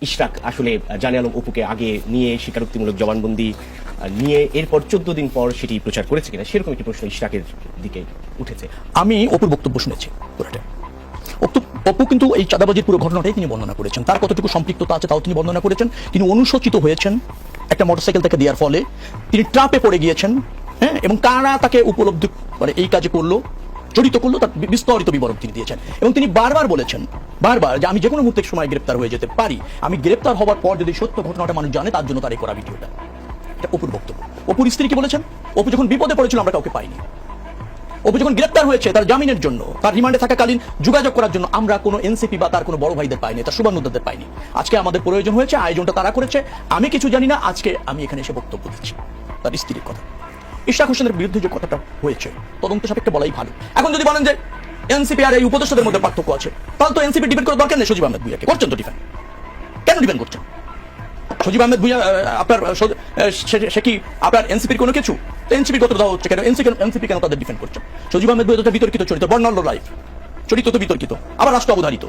ইশরাক আসলে জানে আলম অপুকে আগে নিয়ে স্বীকারোক্তিমূলক জবানবন্দি নিয়ে এরপর চোদ্দ দিন পর সেটি প্রচার করেছে কিনা, সেরকম একটি প্রশ্ন ইশরাকের দিকে উঠেছে। আমি অপুর বক্তব্য শুনেছি অপু- কিন্তু এই চাঁদাবাজির পুরো ঘটনাটাই তিনি বর্ণনা করেছেন। তার কতটুকু সম্পৃক্ততা আছে তাও তিনি বর্ণনা করেছেন। তিনি অনুশোচিত হয়েছেন একটা মোটরসাইকেল তাকে দেওয়ার ফলে। তিনি ট্রাপে পড়ে গিয়েছেন হ্যাঁ এবং কারা তাকে উপলব্ধি মানে এই কাজে করল জড়িত করল তার বিস্তারিত বিবরণ তিনি দিয়েছেন। এবং তিনি বারবার বলেছেন, বারবার যে আমি যে কোনো মুহূর্তে সময় গ্রেপ্তার হয়ে যেতে পারি। আমি গ্রেপ্তার হওয়ার পর যদি সত্য ঘটনাটা মানুষ জানে, তার জন্য তার এই করা ভিডিওটা। এটা অপুর বক্তব্য। অপুর স্ত্রী কি বলেছেন? অপু যখন বিপদে পড়েছিল, আমরা কাউকে পাইনি। অপু যখন গ্রেপ্তার হয়েছে তার জামিনের জন্য, তার রিমান্ডে থাকাকালীন যোগাযোগ করার জন্য আমরা কোনো এনসিপি বা তার কোনো বড় ভাইদের পাইনি, তার সুবর্ণদের পাইনি। আজকে আমাদের প্রয়োজন হয়েছে, আয়োজনটা তারা করেছে। আমি কিছু জানি না, আজকে আমি এখানে এসে বক্তব্য দিচ্ছি। তার স্ত্রীর কথা। ইশাক হোসেনের বিরুদ্ধে যে কথাটা হয়েছে, তদন্ত সাপেক্ষে বলাই ভালো। এখন যদি বলেন যে এনসিপি আর এই উপদেষ্টাদের মধ্যে পার্থক্য আছে, তাহলে তো এনসিপি ডিপেন্ড করার দরকার নেই সজীব আহমেদ ভুইয়াকে। করছেন তো ডিফেন্ড কেন ডিপেন্ড করছেন? সজীব আহমেদ ভুইয়া আপনার সে- কি আপনার এনসিপির কোনো কিছু? এনসিপি কত দেওয়া হচ্ছে কেন? এনসিপি এনসিপি কেন তাদের ডিফেন্ড করছে? সজীব আহমেদ ভুইয়া বিতর্কিত চরিত্র, বর্ণাঢ্য লাইফ চরিত্র তো বিতর্কিত, আবার রাষ্ট্র অবধারিত।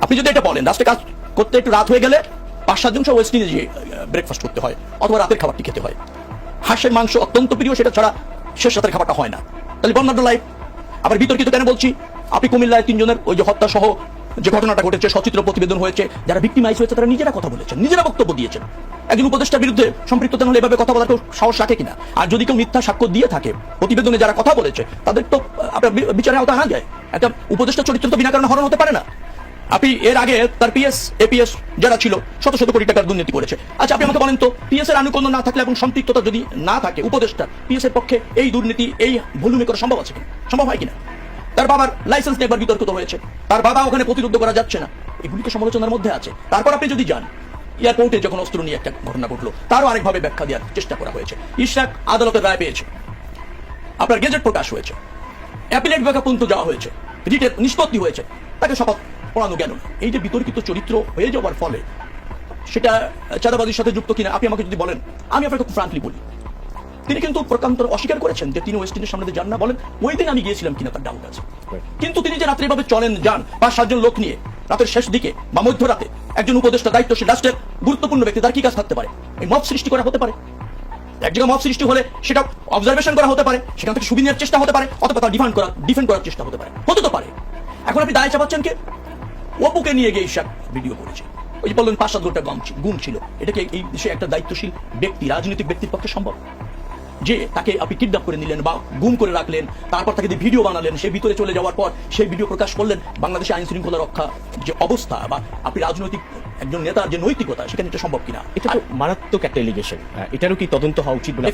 আপনি যদি এটা বলেন, রাষ্ট্রে কাজ করতে একটু রাত হয়ে গেলে পাঁচ সাত সাতজন সব ওয়েস্ট ইন্ডিজে ব্রেকফাস্ট করতে হয়, অথবা রাতের খাবারটি খেতে হয়। হাঁসের মাংস অত্যন্ত প্রিয়, সেটা ছাড়া শেষ রাতের খাবারটা হয় না। তাহলে বর্ণাঢ্য লাইফ আবার বিতর্কিত কেন বলছি? আপনি কুমিল্লায় তিনজনের ওই যে হত্যা সহ যে ঘটনাটা ঘটেছে, সচিত্র প্রতিবেদন হয়েছে, যারা ভিক্টিমাইজ হয়েছে, তারা নিজেরা কথা বলেছেন, নিজেরা বক্তব্য দিয়েছেন। একজন উপদেষ্টার বিরুদ্ধে সম্পৃক্ততা হলে এভাবে কথা বলার কেউ সাহস রাখে কিনা? আর যদি কেউ মিথ্যা সাক্ষ্য দিয়ে থাকে, প্রতিবেদনে যারা কথা বলেছে, তাদের তো আপনার বিচারে আওতা আনা যায়। একটা উপদেষ্টা চরিত্র তো বিনা কারণে হরণ হতে পারে না। আপনি এর আগে তার পিএস এপিএস যারা ছিল, শত শত কোটি টাকার দুর্নীতি করেছে। আচ্ছা আপনি আমাকে বলেন তো পিএস এর আনুকূল্য না থাকলে এবং সম্পৃক্ততা যদি না থাকে, উপদেষ্টা পিএস এর পক্ষে এই দুর্নীতি, এই ভুলুমি করা সম্ভব আছে সম্ভব হয় কিনা? তার বাবার লাইসেন্স নিয়ে বিতর্কিত হয়েছে। তার বাবা ওখানে প্রতিরোধ করা যাচ্ছে না। এগুলি তো সমালোচনার মধ্যে আছে। তারপর আপনি যদি যান, এয়ারপোর্টে যখন অস্ত্র নিয়ে একটা ঘটনা ঘটলো, তারও আরেকভাবে ব্যাখ্যা দেওয়ার চেষ্টা করা হয়েছে। ইশরাক আদালতের রায় পেয়েছে। আপনার গেজেট প্রকাশ হয়েছে। অ্যাপিলেট বিভাগে পর্যন্ত যাওয়া হয়েছে। রিটের নিষ্পত্তি হয়েছে। তাকে শপথ পড়ানো গেল। এই যে বিতর্কিত চরিত্র হয়ে যাওয়ার ফলে সেটা চাঁদাবাজির সাথে যুক্ত কিনা আপনি আমাকে যদি বলেন আমি আপনাকে খুব ফ্রাঙ্কলি বলি। তিনি কিন্তু প্রকান্ত অস্বীকার করেছেন যে তিনি ওয়েস্ট ইন্ডিজের সামনে যান না বলেন ওই দিন আমি গিয়েছিলাম কিনা তার ডাউট আছে। কিন্তু তিনি যে রাত্রে এভাবে চলেন যান পাঁচ সাতজন লোক নিয়ে রাতের শেষ দিকে বা মধ্যরাতে একজন উপদেষ্টা দায়িত্বশীল রাষ্ট্রের গুরুত্বপূর্ণ ব্যক্তি তার কি কাজ থাকতে পারে? এই মত সৃষ্টি করা হতে পারে। এক জায়গায় মব সৃষ্টি হলে সেটা অবজারভেশন করা হতে পারে সেখান থেকে সুবিধা নেওয়ার চেষ্টা হতে পারে অথবা তার ডিফান্ড করা ডিফেন্ড করার চেষ্টা হতে পারে। হতে তো পারে। এখন আপনি দায় চাপাচ্ছেন কে? অপুকে নিয়ে গিয়ে ঈশাক ভিডিও করেছে। ওই বললেন পাঁচ সাত ঘণ্টা গম গুম ছিল। এটাকে এই দেশে একটা দায়িত্বশীল ব্যক্তি রাজনৈতিক ব্যক্তির পক্ষে সম্ভব। যে তাকে আপনি কিডন্যাপ করে নিলেন বা গুম করে রাখলেন তারপর তাকে দিয়ে ভিডিও বানালেন সে ভিতরে চলে যাওয়ার পর সেই ভিডিও প্রকাশ করলেন বাংলাদেশে আইন শৃঙ্খলা রক্ষা যে অবস্থা বা আপনি রাজনৈতিক একজন নেতার যে নৈতিকতা সেখানে এটা সম্ভব কিনা? এটা তো মারাত্মক একটা এলিগেশন এটারও কি তদন্ত হওয়া উচিত হয়?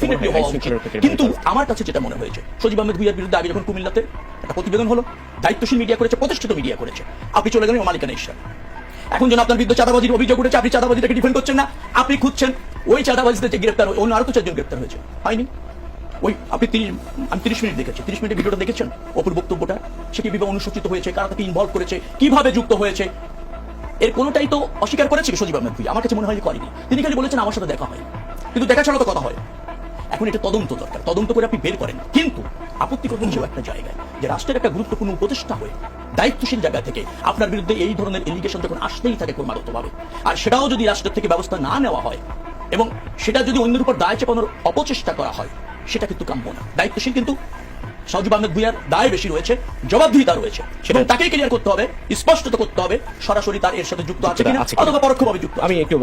কিন্তু আমার কাছে যেটা মনে হয়েছে সজীব আহমেদ ভুইয়ার বিরুদ্ধে আগে যখন কুমিল্লাতে একটা প্রতিবেদন হলো, দায়িত্বশীল মিডিয়া করেছে, প্রতিষ্ঠিত মিডিয়া করেছে। আপনি চলে গেলেন মালিকানা ঈশ্বর এখন যেন আপনার বিরুদ্ধে চাঁদাবাজির অভিযোগ উঠেছে, আপনি চাঁদাবাজিটাকে ডিফেন্ড করছেন না, আপনি খুঁজছেন ওই চাঁদাবাজিতে যে গ্রেপ্তার অন্য আরও তো চারজন গ্রেপ্তার হয়েছে। হয়নি? ওই, আপনি তিরিশ, আমি তিরিশ মিনিট দেখেছি, তিরিশ মিনিটের ভিডিওটা দেখেছেন? অপুর বক্তব্যটা? সে কীভাবে অনুসূচিত হয়েছে? কারা তাকে ইনভলভ করেছে? কীভাবে যুক্ত হয়েছে? এর কোনোটাই তো অস্বীকার করেছে সজীব আহমেদ ভুইয়া আমার কাছে মনে হয় করেনি। তিনি খালি বলেছেন আমার সাথে দেখা হয় কিন্তু দেখা ছাড়া তো কথা হয়। এখন এটা তদন্ত দরকার। তদন্ত করে আপনি বের করেন। কিন্তু আপত্তি করবেন সেও একটা জায়গায়। যে রাষ্ট্রের একটা গুরুত্বপূর্ণ উপদেষ্টা হয়ে দায়িত্বশীল জায়গা থেকে আপনার বিরুদ্ধে এই ধরনের এলিগেশন যখন আসতেই থাকে ক্রমাগত ভাবে আর সেটাও যদি রাষ্ট্রের থেকে ব্যবস্থা না নেওয়া হয় এবং সেটা যদি অন্যের উপর দায় চাপানোর অপচেষ্টা করা হয় সেটা কিন্তু কাম্য না। দায়িত্বশীল কিন্তু সজীব আহমেদ ভুইয়ার দায় বেশি রয়েছে জবাবদিহিতা রয়েছে এবং তাকেই ক্লিয়ার করতে হবে স্পষ্টত করতে হবে সরাসরি তার এর সাথে যুক্ত আছে কিনা অথবা পরোক্ষভাবে যুক্ত আমি একটু